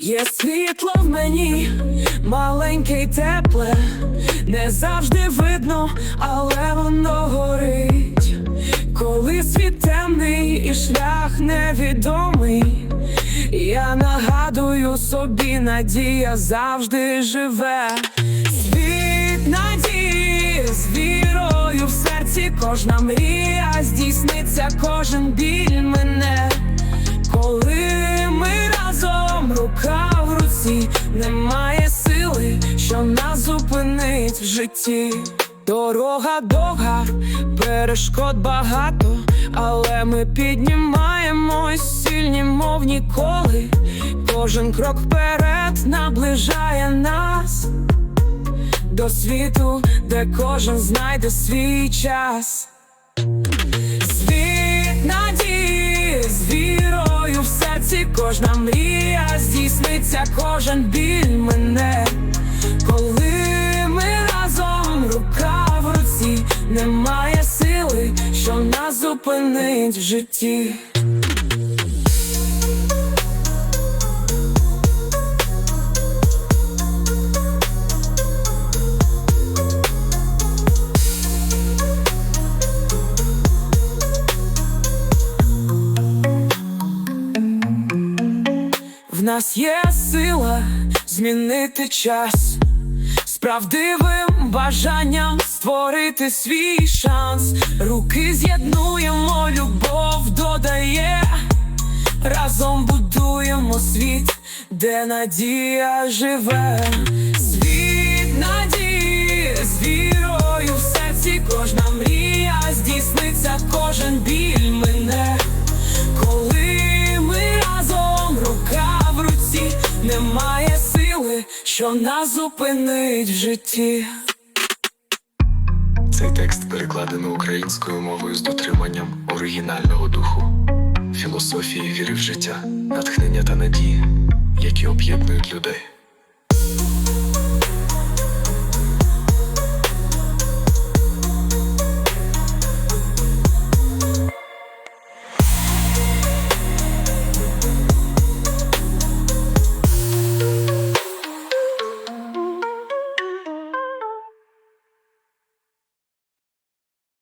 Є світло в мені, маленьке й тепле, не завжди видно, але воно горить. Коли світ темний і шлях невідомий, я нагадую собі, надія завжди живе. Світ надії з вірою в серці, кожна мрія здійсниться, кожен біль мене. Коли зупинить в житті. Дорога довга, перешкод багато, але ми піднімаємось сильні, мов ніколи. Кожен крок вперед наближає нас до світу, де кожен знайде свій час. Світ надії з вірою в серці, кожна мрія здійсниться, кожен біль мене. Немає сили, що нас зупинить в житті. В нас є сила змінити час з правдивим бажанням створити свій шанс. Руки з'єднуємо, любов додає, разом будуємо світ, де надія живе. Світ надії з що нас зупинить в житті. Цей текст перекладено українською мовою з дотриманням оригінального духу, філософії віри в життя, натхнення та надії, які об'єднують людей.